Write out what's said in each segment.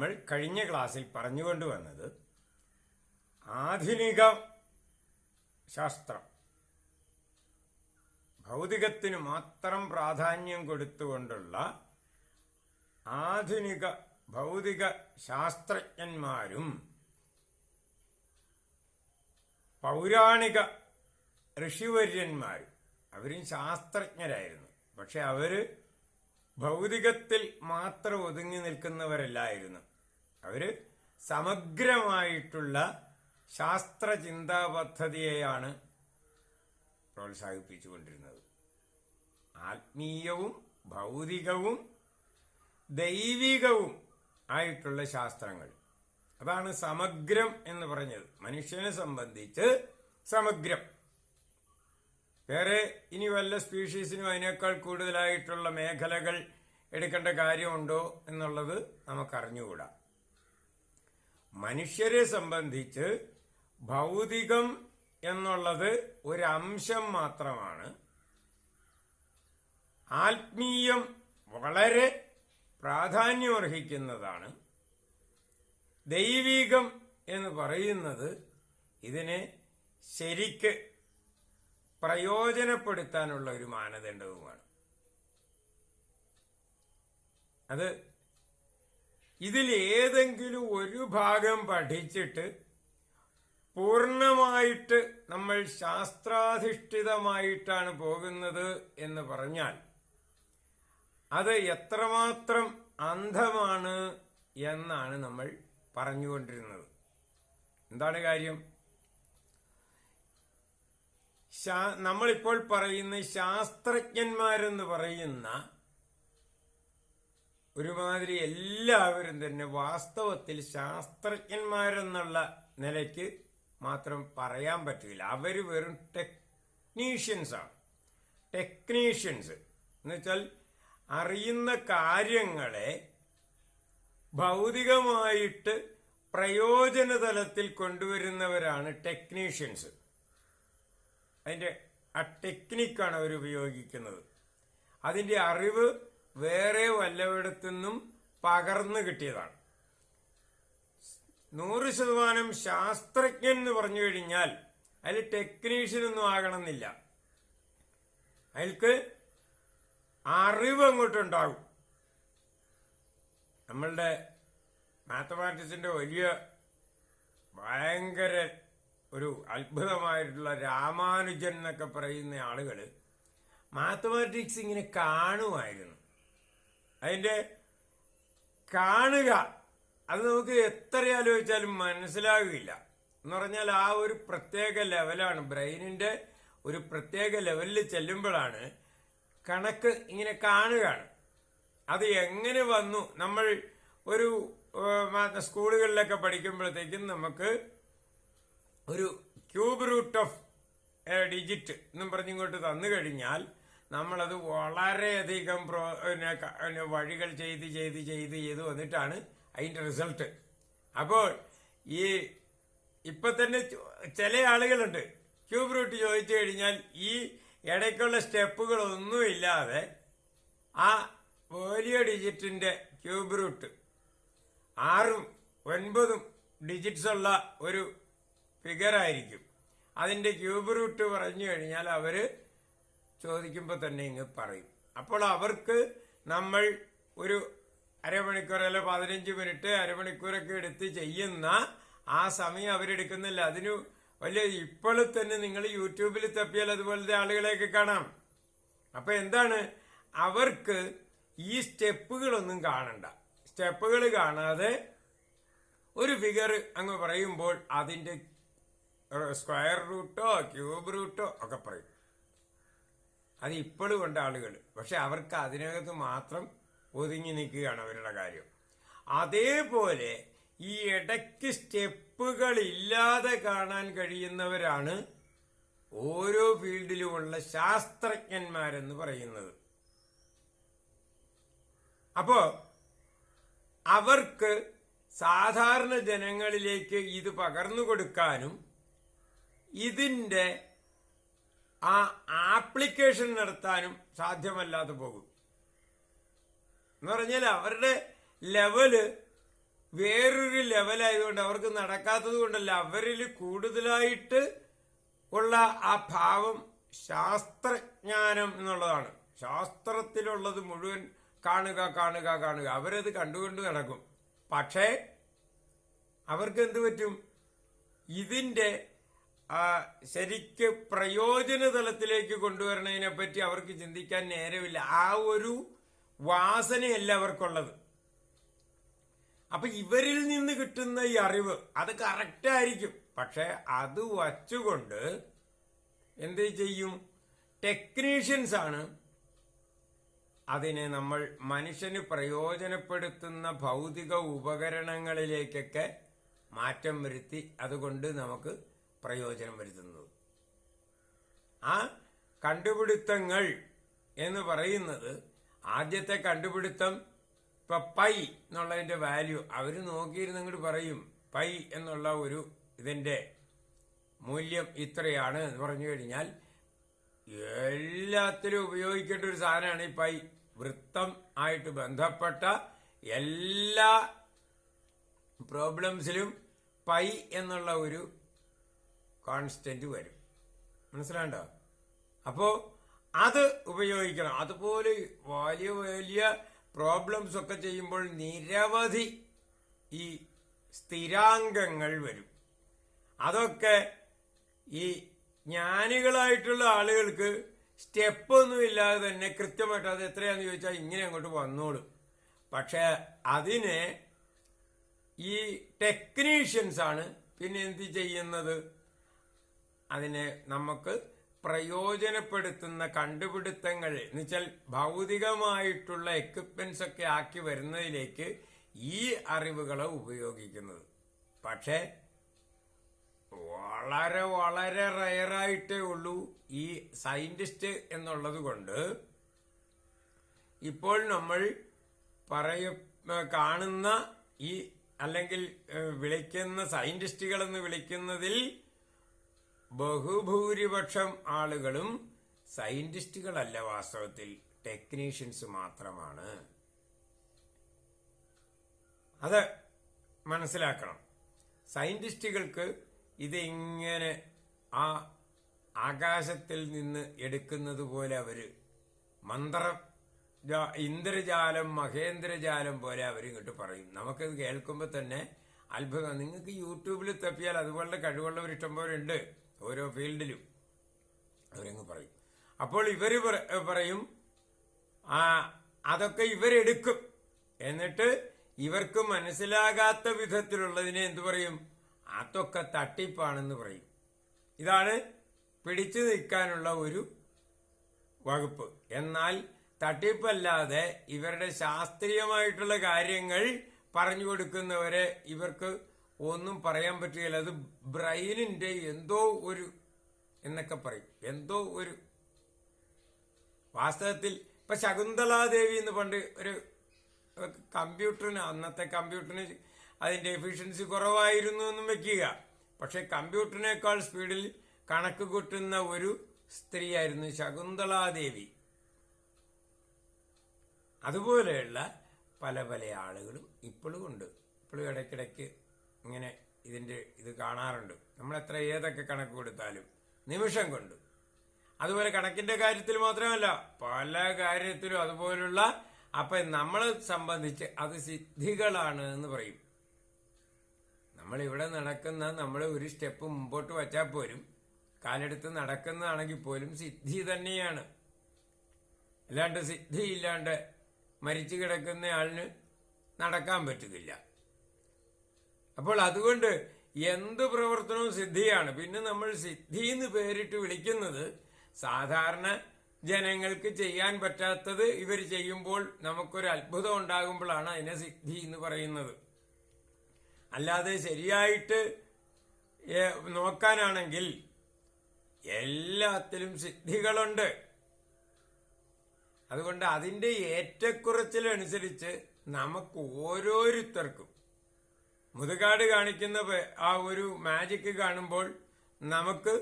നമ്മൾ കഴിഞ്ഞ ക്ലാസ്സിൽ പറഞ്ഞുകൊണ്ട് വന്നത് ആധുനിക ശാസ്ത്രം. ഭൗതികത്തിന് മാത്രം പ്രാധാന്യം കൊടുത്തുകൊണ്ടുള്ള ആധുനിക ഭൗതിക ശാസ്ത്രജ്ഞന്മാരും പൗരാണിക ഋഷിവര്യന്മാരും അവരും ശാസ്ത്രജ്ഞരായിരുന്നു. പക്ഷെ അവർ ഭൗതികത്തിൽ മാത്രം ഒതുങ്ങി നിൽക്കുന്നവരല്ലായിരുന്നു. അവർ സമഗ്രമായിട്ടുള്ള ശാസ്ത്ര ചിന്താ പദ്ധതിയെയാണ് പ്രോത്സാഹിപ്പിച്ചുകൊണ്ടിരുന്നത്. ആത്മീയവും ഭൗതികവും ദൈവികവും ആയിട്ടുള്ള ശാസ്ത്രങ്ങൾ. അതാണ് സമഗ്രം എന്ന് പറഞ്ഞത്. മനുഷ്യനെ സംബന്ധിച്ച് സമഗ്രം. വേറെ ഇനി വല്ല സ്പീഷീസിനും അതിനേക്കാൾ കൂടുതലായിട്ടുള്ള മേഖലകൾ എടുക്കേണ്ട കാര്യമുണ്ടോ എന്നുള്ളത് നമുക്കറിഞ്ഞുകൂടാ. മനുഷ്യരെ സംബന്ധിച്ച് ഭൗതികം എന്നുള്ളത് ഒരു അംശം മാത്രമാണ്. ആത്മീയം വളരെ പ്രാധാന്യമർഹിക്കുന്നതാണ്. ദൈവികം എന്ന് പറയുന്നത് ഇതിനെ ശരിക്ക് പ്രയോജനപ്പെടുത്താനുള്ള ഒരു മാനദണ്ഡവുമാണ്. അത് ഇതിൽ ഏതെങ്കിലും ഒരു ഭാഗം പഠിച്ചിട്ട് പൂർണമായിട്ട് നമ്മൾ ശാസ്ത്രാധിഷ്ഠിതമായിട്ടാണ് പോകുന്നത് എന്ന് പറഞ്ഞാൽ അത് എത്രമാത്രം അന്ധമാണ് എന്നാണ് നമ്മൾ പറഞ്ഞുകൊണ്ടിരുന്നത്. എന്താണ് കാര്യം? നമ്മളിപ്പോൾ പറയുന്ന ശാസ്ത്രജ്ഞന്മാരെന്ന് പറയുന്ന ഒരുമാതിരി എല്ലാവരും തന്നെ വാസ്തവത്തിൽ ശാസ്ത്രജ്ഞന്മാരെന്നുള്ള നിലയ്ക്ക് മാത്രം പറയാൻ പറ്റില്ല. അവർ വെറും ടെക്നീഷ്യൻസ് ആണ്. ടെക്നീഷ്യൻസ് എന്നുവെച്ചാൽ അറിയുന്ന കാര്യങ്ങളെ ഭൗതികമായിട്ട് പ്രയോജന തലത്തിൽ കൊണ്ടുവരുന്നവരാണ് ടെക്നീഷ്യൻസ് അതിന്റെ ആ ടെക്നിക്കാണ് അവർ ഉപയോഗിക്കുന്നത്. അതിന്റെ അറിവ് വേറെ വല്ലവിടത്തുനിന്നും പകർന്നു കിട്ടിയതാണ്. നൂറ് ശതമാനം ശാസ്ത്രജ്ഞൻ എന്ന് പറഞ്ഞു കഴിഞ്ഞാൽ അതിൽ ടെക്നീഷ്യൻ ഒന്നും ആകണമെന്നില്ല. അയാൾക്ക് അറിവ് അങ്ങോട്ടുണ്ടാകും നമ്മളുടെ മാത്തമാറ്റിക്സിന്റെ വലിയ ഭയങ്കര ഒരു അത്ഭുതമായിട്ടുള്ള രാമാനുജൻ എന്നൊക്കെ പറയുന്ന ആളുകൾ മാത്തമാറ്റിക്സ് ഇങ്ങനെ കാണുമായിരുന്നു. അതിന്റെ കാണുക. അത് നമുക്ക് എത്ര ആലോചിച്ചാലും മനസ്സിലാകുകയില്ല എന്ന് പറഞ്ഞാൽ ആ ഒരു പ്രത്യേക ലെവലാണ്. ബ്രെയിനിന്റെ ഒരു പ്രത്യേക ലെവലിൽ ചെല്ലുമ്പോഴാണ് കണക്ക് ഇങ്ങനെ കാണുകയാണ്. അത് എങ്ങനെ വന്നു? നമ്മൾ ഒരു സ്കൂളുകളിലൊക്കെ പഠിക്കുമ്പോഴത്തേക്കും നമുക്ക് ഒരു ക്യൂബ് റൂട്ട് ഓഫ് ഡിജിറ്റ് എന്നും പറഞ്ഞിങ്ങോട്ട് തന്നു കഴിഞ്ഞാൽ നമ്മളത് വളരെയധികം പ്രോ പിന്നെ വഴികൾ ചെയ്ത് ചെയ്ത് ചെയ്ത് ചെയ്ത് വന്നിട്ടാണ് അതിന്റെ റിസൾട്ട്. അപ്പോൾ ഈ ഇപ്പം തന്നെ ചില ആളുകളുണ്ട്. ക്യൂബ് റൂട്ട് ചോദിച്ചു കഴിഞ്ഞാൽ ഈ ഇടയ്ക്കുള്ള സ്റ്റെപ്പുകളൊന്നുമില്ലാതെ ആ വലിയ ഡിജിറ്റിന്റെ ക്യൂബ് റൂട്ട് ആറും ഒൻപതും ഡിജിറ്റ്സ് ഉള്ള ഒരു ഫിഗറായിരിക്കും. അതിന്റെ ക്യൂബ് റൂട്ട് പറഞ്ഞു കഴിഞ്ഞാൽ അവർ ചോദിക്കുമ്പോൾ തന്നെ ഇങ്ങ് പറയും. അപ്പോൾ അവർക്ക് നമ്മൾ ഒരു അരമണിക്കൂർ അല്ല പതിനഞ്ച് മിനിറ്റ് അരമണിക്കൂറൊക്കെ എടുത്ത് ചെയ്യുന്ന ആ സമയം അവരെടുക്കുന്നില്ല. അതിന് വലിയ ഇപ്പോൾ തന്നെ നിങ്ങൾ യൂട്യൂബിൽ തപ്പിയാൽ അതുപോലത്തെ ആളുകളെയൊക്കെ കാണാം. അപ്പൊ എന്താണ്? അവർക്ക് ഈ സ്റ്റെപ്പുകളൊന്നും കാണണ്ട. സ്റ്റെപ്പുകൾ കാണാതെ ഒരു ഫിഗർ അങ്ങ് പറയുമ്പോൾ അതിന്റെ സ്ക്വയർ റൂട്ടോ ക്യൂബ് റൂട്ടോ ഒക്കെ പറയും. അത് ഇപ്പോഴും ഉണ്ട് ആളുകൾ. പക്ഷെ അവർക്ക് അതിനകത്ത് മാത്രം ഒതുങ്ങി നിൽക്കുകയാണ് അവരുടെ കാര്യം. അതേപോലെ ഈ ഇടയ്ക്ക് സ്റ്റെപ്പുകൾ ഇല്ലാതെ കാണാൻ കഴിയുന്നവരാണ് ഓരോ ഫീൽഡിലുമുള്ള ശാസ്ത്രജ്ഞന്മാരെന്ന് പറയുന്നത്. അപ്പോ അവർക്ക് സാധാരണ ജനങ്ങളിലേക്ക് ഇത് പകർന്നു കൊടുക്കാനും ഇതിന്റെ ആ ആപ്ലിക്കേഷൻ നടത്താനും സാധ്യമല്ലാതെ പോകും. എന്ന് പറഞ്ഞാൽ അവരുടെ ലെവൽ വേറൊരു ലെവലായതുകൊണ്ട് അവർക്ക് നടക്കാത്തത് കൊണ്ടല്ല അവരിൽ കൂടുതലായിട്ട് ഉള്ള ആ ഭാവം ശാസ്ത്രജ്ഞാനം എന്നുള്ളതാണ്. ശാസ്ത്രത്തിലുള്ളത് മുഴുവൻ കാണുക കാണുക കാണുക. അവരത് കണ്ടുകൊണ്ട് നടക്കും. പക്ഷേ അവർക്ക് എന്ത് പറ്റും? ഇതിന്റെ ആ, ശരിക്ക് പ്രയോജന തലത്തിലേക്ക് കൊണ്ടുവരണതിനെ പറ്റി അവർക്ക് ചിന്തിക്കാൻ നേരമില്ല. ആ ഒരു വാസനയല്ല അവർക്കുള്ളത്. അപ്പൊ ഇവരിൽ നിന്ന് കിട്ടുന്ന ഈ അറിവ് അത് കറക്റ്റ് ആയിരിക്കും. പക്ഷെ അത് വച്ചുകൊണ്ട് എന്ത് ചെയ്യും? ടെക്നീഷ്യൻസ് ആണ് അതിനെ നമ്മൾ മനുഷ്യന് പ്രയോജനപ്പെടുത്തുന്ന ഭൗതിക ഉപകരണങ്ങളിലേക്കൊക്കെ മാറ്റം വരുത്തി. അതുകൊണ്ട് നമുക്ക് പ്രയോജനം വരുത്തുന്നത് ആ കണ്ടുപിടുത്തങ്ങൾ എന്ന് പറയുന്നത് ആദ്യത്തെ കണ്ടുപിടുത്തം ഇപ്പൊ പൈ എന്നുള്ളതിന്റെ വാല്യൂ അവർ നോക്കിയിരുന്നെങ്കിൽ പറയും. പൈ എന്നുള്ള ഒരു ഇതിന്റെ മൂല്യം ഇത്രയാണ് എന്ന് പറഞ്ഞു കഴിഞ്ഞാൽ എല്ലാത്തിലും ഉപയോഗിക്കേണ്ട ഒരു സാധനമാണ് ഈ പൈ. വൃത്തം ആയിട്ട് ബന്ധപ്പെട്ട എല്ലാ പ്രോബ്ലംസിലും പൈ എന്നുള്ള ഒരു കോൺസ്റ്റന്റ് വരും. മനസ്സിലാണ്ടോ അപ്പോ അത് ഉപയോഗിക്കണം. അതുപോലെ വലിയ വലിയ പ്രോബ്ലംസ് ഒക്കെ ചെയ്യുമ്പോൾ നിരവധി ഈ സ്ഥിരാംഗങ്ങൾ വരും. അതൊക്കെ ഈ ജ്ഞാനികളായിട്ടുള്ള ആളുകൾക്ക് സ്റ്റെപ്പൊന്നും ഇല്ലാതെ തന്നെ കൃത്യമായിട്ട് അത് എത്രയാന്ന് ചോദിച്ചാൽ ഇങ്ങനെ അങ്ങോട്ട് വന്നോളും. പക്ഷെ അതിനെ ഈ ടെക്നീഷ്യൻസ് ആണ് പിന്നെ എന്ത് ചെയ്യുന്നത്? അതിനെ നമുക്ക് പ്രയോജനപ്പെടുത്തുന്ന കണ്ടുപിടുത്തങ്ങൾ എന്നുവെച്ചാൽ ഭൗതികമായിട്ടുള്ള എക്യുപ്മെന്റ്സ് ഒക്കെ ആക്കി വരുന്നതിലേക്ക് ഈ അറിവുകളെ ഉപയോഗിക്കുന്നത്. പക്ഷേ വളരെ വളരെ റയറായിട്ടേ ഉള്ളൂ ഈ സയന്റിസ്റ്റ് എന്നുള്ളത് കൊണ്ട്. ഇപ്പോൾ നമ്മൾ പറയ കാണുന്ന ഈ അല്ലെങ്കിൽ വിളിക്കുന്ന സയന്റിസ്റ്റുകൾ എന്ന് വിളിക്കുന്നതിൽ ബഹുഭൂരിപക്ഷം ആളുകളും സയന്റിസ്റ്റുകളല്ല വാസ്തവത്തിൽ ടെക്നീഷ്യൻസ് മാത്രമാണ്. അത് മനസ്സിലാക്കണം. സയന്റിസ്റ്റുകൾക്ക് ഇതിങ്ങനെ ആ ആകാശത്തിൽ നിന്ന് എടുക്കുന്നത് പോലെ അവർ മന്ത്രം ഇന്ദ്രജാലം മഹേന്ദ്രജാലം പോലെ അവർ ഇങ്ങോട്ട് പറയും. നമുക്കത് കേൾക്കുമ്പോൾ തന്നെ അത്ഭുതം. നിങ്ങൾക്ക് യൂട്യൂബിൽ തപ്പിയാൽ അതുപോലുള്ള കഴിവുള്ളവർ ഇഷ്ടംപോലെ ഓരോ ഫീൽഡിലും അവരങ്ങ് പറയും. അപ്പോൾ ഇവർ പറ- പറയും ആ അതൊക്കെ ഇവരെടുക്കും എന്നിട്ട് ഇവർക്ക് മനസ്സിലാകാത്ത വിധത്തിലുള്ളതിനെ എന്തു പറയും? അതൊക്കെ തട്ടിപ്പാണെന്ന് പറയും. ഇതാണ് പിടിച്ചു നിൽക്കാനുള്ള ഒരു വകുപ്പ്. എന്നാൽ തട്ടിപ്പല്ലാതെ ഇവരുടെ ശാസ്ത്രീയമായിട്ടുള്ള കാര്യങ്ങൾ പറഞ്ഞു കൊടുക്കുന്നവരെ ഇവർക്ക് ഒന്നും പറയാൻ പറ്റുകയില്ല. അത് ബ്രെയിനിന്റെ എന്തോ ഒരു എന്നൊക്കെ പറയും. എന്തോ ഒരു വാസ്തവത്തിൽ ഇപ്പൊ ശകുന്തളാദേവി എന്ന് പണ്ട് ഒരു കമ്പ്യൂട്ടറിന് അന്നത്തെ കമ്പ്യൂട്ടറിന് അതിന്റെ എഫിഷ്യൻസി കുറവായിരുന്നു എന്നും വെക്കുക. പക്ഷെ കമ്പ്യൂട്ടറിനേക്കാൾ സ്പീഡിൽ കണക്ക് കൂട്ടുന്ന ഒരു സ്ത്രീയായിരുന്നു ശകുന്തളാദേവി. അതുപോലെയുള്ള പല പല ആളുകളും ഇപ്പോഴും ഉണ്ട്. ഇപ്പോഴും ഇടയ്ക്കിടയ്ക്ക് ഇങ്ങനെ ഇതിന്റെ ഇത് കാണാറുണ്ട്. നമ്മൾ എത്ര ഏതൊക്കെ കണക്ക് കൊടുത്താലും നിമിഷം കൊണ്ട്. അതുപോലെ കണക്കിന്റെ കാര്യത്തിൽ മാത്രമല്ല പല കാര്യത്തിലും അതുപോലുള്ള അപ്പൊ നമ്മളെ സംബന്ധിച്ച് അത് സിദ്ധികളാണ് എന്ന് പറയും. നമ്മൾ ഇവിടെ നടക്കുന്ന നമ്മൾ ഒരു സ്റ്റെപ്പ് മുമ്പോട്ട് വച്ചാൽ പോലും കാലെടുത്ത് നടക്കുന്നതാണെങ്കിൽ പോലും സിദ്ധി തന്നെയാണ്. അല്ലാണ്ട് സിദ്ധി ഇല്ലാണ്ട് മരിച്ചു കിടക്കുന്ന ആളിന് നടക്കാൻ പറ്റുന്നില്ല. അപ്പോൾ അതുകൊണ്ട് എന്ത് പ്രവർത്തനവും സിദ്ധിയാണ്. പിന്നെ നമ്മൾ സിദ്ധി എന്ന് പേരിട്ട് വിളിക്കുന്നത് സാധാരണ ജനങ്ങൾക്ക് ചെയ്യാൻ പറ്റാത്തത് ഇവർ ചെയ്യുമ്പോൾ നമുക്കൊരു അത്ഭുതം ഉണ്ടാകുമ്പോഴാണ് അതിനെ സിദ്ധി എന്ന് പറയുന്നത്. അല്ലാതെ ശരിയായിട്ട് നോക്കാനാണെങ്കിൽ എല്ലാത്തിലും സിദ്ധികളുണ്ട്. അതുകൊണ്ട് അതിന്റെ ഏറ്റക്കുറച്ചിലനുസരിച്ച് നമുക്ക് ഓരോരുത്തർക്കും മുതുകാട് കാണിക്കുന്ന ആ ഒരു മാജിക് കാണുമ്പോൾ നമുക്ക്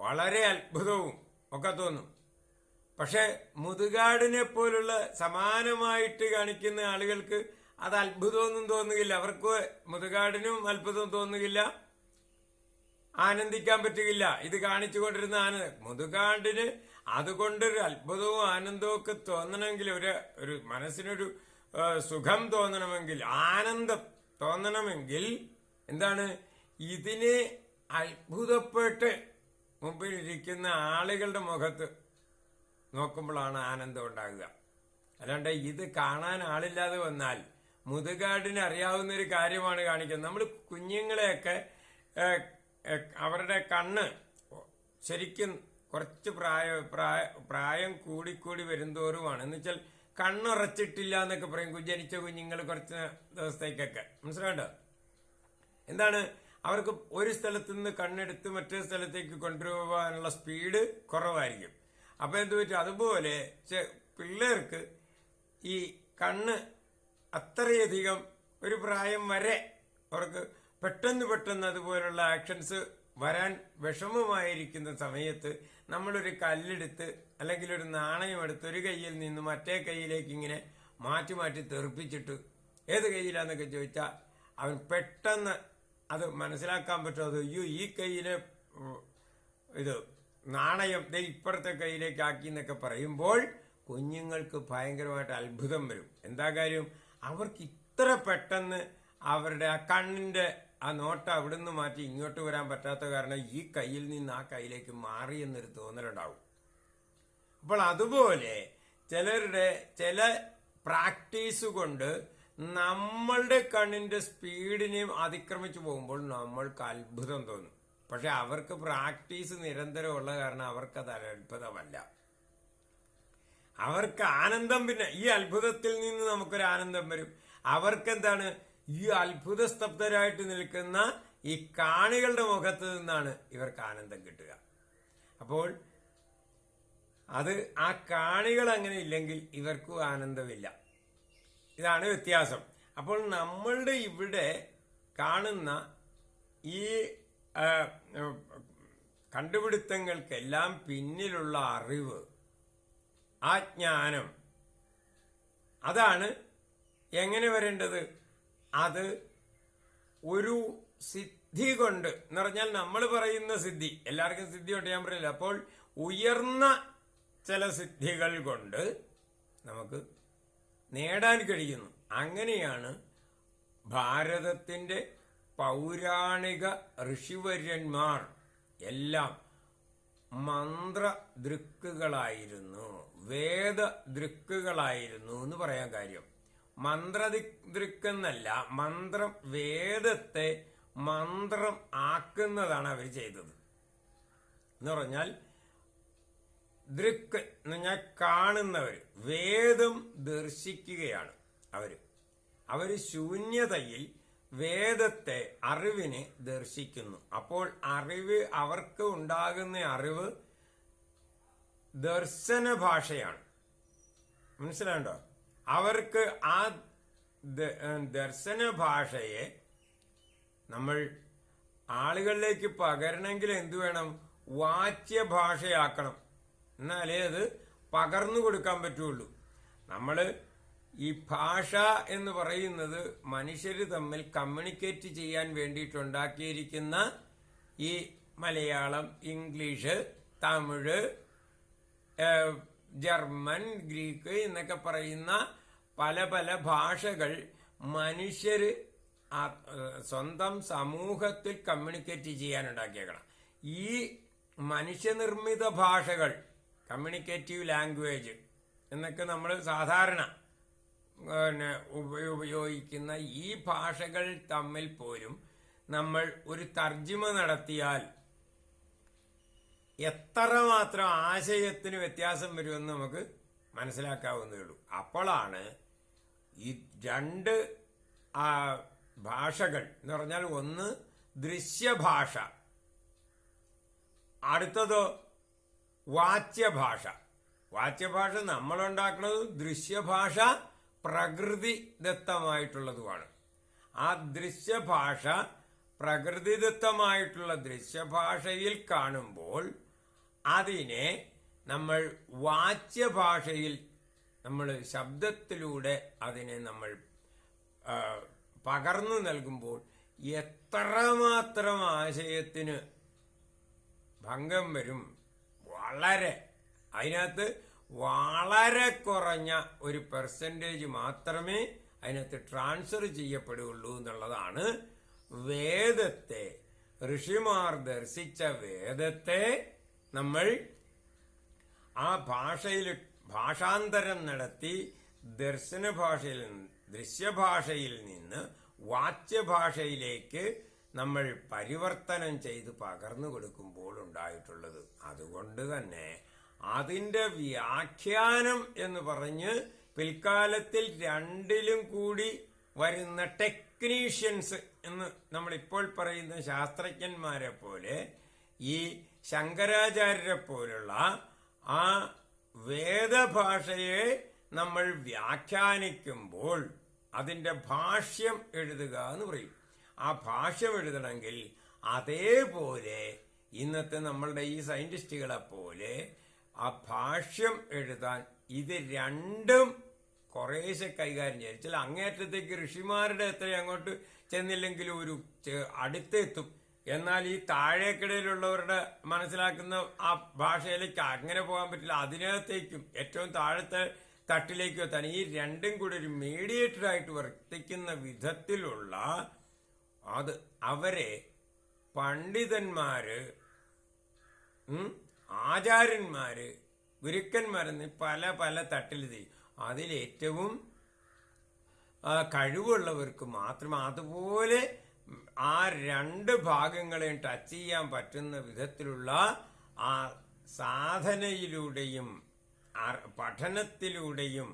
വളരെ അത്ഭുതവും ഒക്കെ തോന്നും. പക്ഷെ മുതുകാടിനെ പോലുള്ള സമാനമായിട്ട് കാണിക്കുന്ന ആളുകൾക്ക് അത് അത്ഭുതമൊന്നും തോന്നുകയില്ല. അവർക്ക് മുതുകാടിനും അത്ഭുതം തോന്നുകയില്ല. ആനന്ദിക്കാൻ പറ്റുകയില്ല. ഇത് കാണിച്ചുകൊണ്ടിരുന്ന ആനന്ദ മുതുകാടിന് അതുകൊണ്ടൊരു അത്ഭുതവും ആനന്ദവും ഒക്കെ തോന്നണമെങ്കിൽ ഒരു ഒരു മനസ്സിനൊരു സുഖം തോന്നണമെങ്കിൽ ആനന്ദം തോന്നണമെങ്കിൽ എന്താണ്? ഇതിനെ അത്ഭുതപ്പെട്ട് മുമ്പിൽ ഇരിക്കുന്ന ആളുകളുടെ മുഖത്ത് നോക്കുമ്പോഴാണ് ആനന്ദം ഉണ്ടാകുക. അല്ലാണ്ട് ഇത് കാണാൻ ആളില്ലാതെ വന്നാൽ മുതുകാടിന് അറിയാവുന്ന ഒരു കാര്യമാണ് കാണിക്കുന്നത്. നമ്മൾ കുഞ്ഞുങ്ങളെയൊക്കെ അവരുടെ കണ്ണ് ശരിക്കും കുറച്ച് പ്രായ പ്രായം കൂടിക്കൂടി വരുന്തോറുമാണ്. എന്ന് വെച്ചാൽ കണ്ണുറച്ചിട്ടില്ല എന്നൊക്കെ പറയും ജനിച്ച കുഞ്ഞുങ്ങൾ കുറച്ച് ദിവസത്തേക്കൊക്കെ. മനസ്സിലാണ്ടോ എന്താണ്? അവർക്ക് ഒരു സ്ഥലത്തു നിന്ന് കണ്ണെടുത്ത് മറ്റേ സ്ഥലത്തേക്ക് കൊണ്ടുപോകാനുള്ള സ്പീഡ് കുറവായിരിക്കും. അപ്പൊ എന്ത് പറ്റും? അതുപോലെ പിള്ളേർക്ക് ഈ കണ്ണ് അത്രയധികം ഒരു പ്രായം വരെ അവർക്ക് പെട്ടെന്ന് പെട്ടെന്ന് അതുപോലുള്ള ആക്ഷൻസ് വരാൻ വിഷമമായിരിക്കുന്ന സമയത്ത് നമ്മളൊരു കല്ലെടുത്ത് അല്ലെങ്കിൽ ഒരു നാണയം എടുത്ത് ഒരു കയ്യിൽ നിന്ന് മറ്റേ കയ്യിലേക്ക് ഇങ്ങനെ മാറ്റി മാറ്റി തെറിപ്പിച്ചിട്ട് ഏത് കയ്യിലാന്നൊക്കെ ചോദിച്ചാൽ അവൻ പെട്ടെന്ന് അത് മനസ്സിലാക്കാൻ പറ്റും. അത് അയ്യോ ഈ കയ്യിലെ ഇത് നാണയം ദേ ഇപ്പുറത്തെ കയ്യിലേക്ക് ആക്കി എന്നൊക്കെ പറയുമ്പോൾ കുഞ്ഞുങ്ങൾക്ക് ഭയങ്കരമായിട്ട് അത്ഭുതം വരും. എന്താ കാര്യം? അവർക്ക് ഇത്ര പെട്ടെന്ന് അവരുടെ ആ കണ്ണിന്റെ ആ നോട്ട അവിടുന്ന് മാറ്റി ഇങ്ങോട്ട് വരാൻ പറ്റാത്ത കാരണം ഈ കയ്യിൽ നിന്ന് ആ കയ്യിലേക്ക് മാറി എന്നൊരു തോന്നലുണ്ടാവും. അപ്പോൾ അതുപോലെ ചിലരുടെ ചില പ്രാക്ടീസ് കൊണ്ട് നമ്മളുടെ കണ്ണിന്റെ സ്പീഡിനെയും അതിക്രമിച്ചു പോകുമ്പോൾ നമ്മൾക്ക് അത്ഭുതം തോന്നും. പക്ഷെ അവർക്ക് പ്രാക്ടീസ് നിരന്തരം ഉള്ള കാരണം അവർക്കത് അത്ഭുതമല്ല. അവർക്ക് ആനന്ദം പിന്നെ ഈ അത്ഭുതത്തിൽ നിന്ന് നമുക്കൊരു ആനന്ദം വരും. അവർക്കെന്താണ്? ഈ അത്ഭുത സ്തബ്ധരായിട്ട് നിൽക്കുന്ന ഈ കാണികളുടെ മുഖത്ത് നിന്നാണ് ഇവർക്ക് ആനന്ദം കിട്ടുക. അപ്പോൾ അത് ആ കാണികൾ അങ്ങനെ ഇല്ലെങ്കിൽ ഇവർക്കും ആനന്ദമില്ല. ഇതാണ് വ്യത്യാസം. അപ്പോൾ നമ്മളുടെ ഇവിടെ കാണുന്ന ഈ കണ്ടുപിടുത്തങ്ങൾക്കെല്ലാം പിന്നിലുള്ള അറിവ് ആ ജ്ഞാനം അതാണ് എങ്ങനെ വരേണ്ടത്? അത് ഒരു സിദ്ധി കൊണ്ട് എന്ന് പറഞ്ഞാൽ നമ്മൾ പറയുന്ന സിദ്ധി. എല്ലാവർക്കും സിദ്ധി ഉണ്ട് ഞാൻ പറയില്ല. അപ്പോൾ ഉയർന്ന ചില സിദ്ധികൾ കൊണ്ട് നമുക്ക് നേടാൻ കഴിയുന്നു. അങ്ങനെയാണ് ഭാരതത്തിന്റെ പൗരാണിക ഋഷിവര്യന്മാർ എല്ലാം മന്ത്രദൃക്കുകളായിരുന്നു വേദദൃക്കുകളായിരുന്നു എന്ന് പറയാൻ കാര്യം. മന്ത്രദൃക്കെന്നല്ല മന്ത്രം വേദത്തെ മന്ത്രം ആക്കുന്നതാണ് അവർ ചെയ്തത്. എന്ന് പറഞ്ഞാൽ ദൃക്ക് എന്ന് പറഞ്ഞാൽ കാണുന്നവർ വേദം ദർശിക്കുകയാണ് അവർ. അവർ ശൂന്യതയിൽ വേദത്തെ അറിവിനെ ദർശിക്കുന്നു. അപ്പോൾ അറിവ് അവർക്ക് ഉണ്ടാകുന്ന അറിവ് ദർശന ഭാഷയാണ്. മനസ്സിലാണ്ടോ അവർക്ക് ആ ദർശന ഭാഷയെ നമ്മൾ ആളുകളിലേക്ക് പകരണമെങ്കിൽ എന്തു വേണം? വാച്യഭാഷയാക്കണം. എന്നാലേ അത് പകർന്നു കൊടുക്കാൻ പറ്റുള്ളൂ. നമ്മൾ ഈ ഭാഷ എന്ന് പറയുന്നത് മനുഷ്യർ തമ്മിൽ കമ്മ്യൂണിക്കേറ്റ് ചെയ്യാൻ വേണ്ടിയിട്ടുണ്ടാക്കിയിരിക്കുന്ന ഈ Malayalam English Tamil German Greek എന്നൊക്കെ പറയുന്ന പല പല ഭാഷകൾ മനുഷ്യർ സ്വന്തം സമൂഹത്തിൽ കമ്മ്യൂണിക്കേറ്റ് ചെയ്യാനുണ്ടാക്കിയേക്കണം. ഈ മനുഷ്യനിർമ്മിത ഭാഷകൾ കമ്മ്യൂണിക്കേറ്റീവ് ലാംഗ്വേജ് എന്നൊക്കെ നമ്മൾ സാധാരണ പിന്നെ ഉപയോഗിക്കുന്ന ഈ ഭാഷകൾ തമ്മിൽ പോലും നമ്മൾ ഒരു തർജിമ നടത്തിയാൽ എത്ര മാത്രം ആശയത്തിന് വ്യത്യാസം വരുമെന്ന് നമുക്ക് മനസ്സിലാക്കാവുന്നേ ഉള്ളൂ. അപ്പോഴാണ് ഈ രണ്ട് ഭാഷകൾ എന്ന് പറഞ്ഞാൽ ഒന്ന് ദൃശ്യഭാഷ അടുത്തതോ വാച്യഭാഷ. വാച്യഭാഷ നമ്മളുണ്ടാക്കുന്നത് ദൃശ്യഭാഷ പ്രകൃതി ദത്തമായിട്ടുള്ളതുമാണ് ആ ദൃശ്യഭാഷ പ്രകൃതിദത്തമായിട്ടുള്ള ദൃശ്യഭാഷയിൽ കാണുമ്പോൾ അതിനെ നമ്മൾ വാച്യഭാഷയിൽ നമ്മൾ ശബ്ദത്തിലൂടെ അതിനെ നമ്മൾ പകർന്നു നൽകുമ്പോൾ എത്രമാത്രം ആശയത്തിന് ഭംഗം വരും വളരെ. അതിനകത്ത് വളരെ കുറഞ്ഞ ഒരു പെർസെന്റേജ് മാത്രമേ അതിനകത്ത് ട്രാൻസ്ഫർ ചെയ്യപ്പെടുകയുള്ളൂ എന്നുള്ളതാണ് വേദത്തെ. ഋഷിമാർ ദർശിച്ച വേദത്തെ നമ്മൾ ആ ഭാഷയിൽ ഭാഷാന്തരം നടത്തി ദർശന ഭാഷയിൽ ദൃശ്യഭാഷയിൽ നിന്ന് വാച്യഭാഷയിലേക്ക് നമ്മൾ പരിവർത്തനം ചെയ്ത് പകർന്നു കൊടുക്കുമ്പോൾ ഉണ്ടായിട്ടുള്ളത്. അതുകൊണ്ട് തന്നെ അതിന്റെ വ്യാഖ്യാനം എന്ന് പറഞ്ഞ് പിൽക്കാലത്തിൽ രണ്ടിലും കൂടി വരുന്ന ടെക്നീഷ്യൻസ് എന്ന് നമ്മളിപ്പോൾ പറയുന്ന ശാസ്ത്രജ്ഞന്മാരെ പോലെ ഈ ശങ്കരാചാര്യരെ പോലുള്ള ആ വേദഭാഷയെ നമ്മൾ വ്യാഖ്യാനിക്കുമ്പോൾ അതിന്റെ ഭാഷ്യം എഴുതുക എന്ന് പറയും. ആ ഭാഷ എഴുതണമെങ്കിൽ അതേപോലെ ഇന്നത്തെ നമ്മളുടെ ഈ സയന്റിസ്റ്റുകളെ പോലെ ആ ഭാഷ്യം എഴുതാൻ ഇത് രണ്ടും കുറേശ്ശെ കൈകാര്യം ചെയ്യാൻ ചില അങ്ങേറ്റത്തേക്ക് ഋഷിമാരുടെ എത്ര അങ്ങോട്ട് ചെന്നില്ലെങ്കിലും ഒരു അടുത്തെത്തും. എന്നാൽ ഈ താഴേക്കിടയിലുള്ളവരുടെ മനസ്സിലാക്കുന്ന ആ ഭാഷയിലേക്ക് അങ്ങനെ പോകാൻ പറ്റില്ല. അതിനകത്തേക്കും ഏറ്റവും താഴത്തെ തട്ടിലേക്കും എത്താൻ ഈ രണ്ടും കൂടി ഒരു മീഡിയേറ്റർ ആയിട്ട് വർത്തിക്കുന്ന വിധത്തിലുള്ള അത് അവരെ പണ്ഡിതന്മാര് ആചാര്യന്മാര് ഗുരുക്കന്മാരെന്ന് പല പല തട്ടിൽ ചെയ്യും അതിലേറ്റവും കഴിവുള്ളവർക്ക് മാത്രം അതുപോലെ ആ രണ്ട് ഭാഗങ്ങളെയും ടച്ച് ചെയ്യാൻ പറ്റുന്ന വിധത്തിലുള്ള ആ സാധനയിലൂടെയും പഠനത്തിലൂടെയും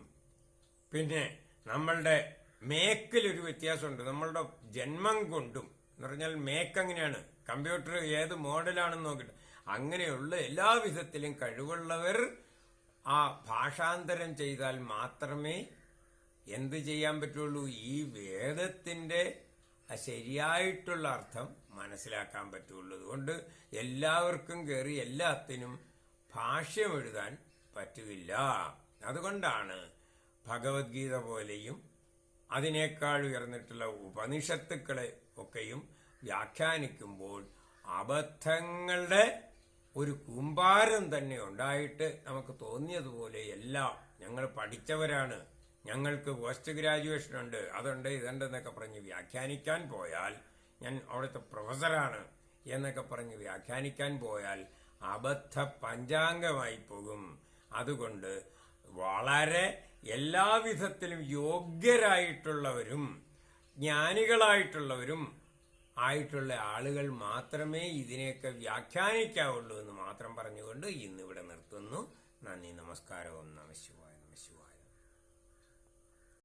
പിന്നെ നമ്മളുടെ മേക്കിലൊരു വ്യത്യാസമുണ്ട്. നമ്മളുടെ ജന്മം കൊണ്ടും എന്ന് പറഞ്ഞാൽ മേക്ക് അങ്ങനെയാണ്. കമ്പ്യൂട്ടർ ഏത് മോഡലാണെന്ന് നോക്കിയിട്ട് അങ്ങനെയുള്ള എല്ലാ വിധത്തിലും കഴിവുള്ളവർ ആ ഭാഷാന്തരം ചെയ്താൽ മാത്രമേ എന്ത് ചെയ്യാൻ പറ്റുള്ളൂ? ഈ വേദത്തിന്റെ ശരിയായിട്ടുള്ള അർത്ഥം മനസ്സിലാക്കാൻ പറ്റുള്ളൂ. അതുകൊണ്ട് എല്ലാവർക്കും കയറി എല്ലാത്തിനും ഭാഷ്യം എഴുതാൻ പറ്റുകയില്ല അതുകൊണ്ടാണ് ഭഗവത്ഗീത പോലെയും അതിനേക്കാൾ ഉയർന്നിട്ടുള്ള ഉപനിഷത്തുക്കളെ ഒക്കെയും വ്യാഖ്യാനിക്കുമ്പോൾ അബദ്ധങ്ങളുടെ ഒരു കൂമ്പാരം തന്നെ ഉണ്ടായിട്ട് നമുക്ക് തോന്നിയതുപോലെ എല്ലാം ഞങ്ങൾ പഠിച്ചവരാണ്. ഞങ്ങൾക്ക് പോസ്റ്റ് ഗ്രാജുവേഷൻ ഉണ്ട് അതുണ്ട് ഇതുണ്ട് എന്നൊക്കെ പറഞ്ഞ് വ്യാഖ്യാനിക്കാൻ പോയാൽ ഞാൻ അവിടുത്തെ പ്രൊഫസറാണ് എന്നൊക്കെ പറഞ്ഞ് വ്യാഖ്യാനിക്കാൻ പോയാൽ അബദ്ധ പഞ്ചാംഗമായി പോകും. അതുകൊണ്ട് വളരെ എല്ലാവിധത്തിലും യോഗ്യരായിട്ടുള്ളവരും ജ്ഞാനികളായിട്ടുള്ളവരും ആയിട്ടുള്ള ആളുകൾ മാത്രമേ ഇതിനെയൊക്കെ വ്യാഖ്യാനിക്കാവുള്ളൂ എന്ന് മാത്രം പറഞ്ഞുകൊണ്ട് ഇന്നിവിടെ നിർത്തുന്നു. നന്ദി നമസ്കാരം നമശിവായ നമശിവായ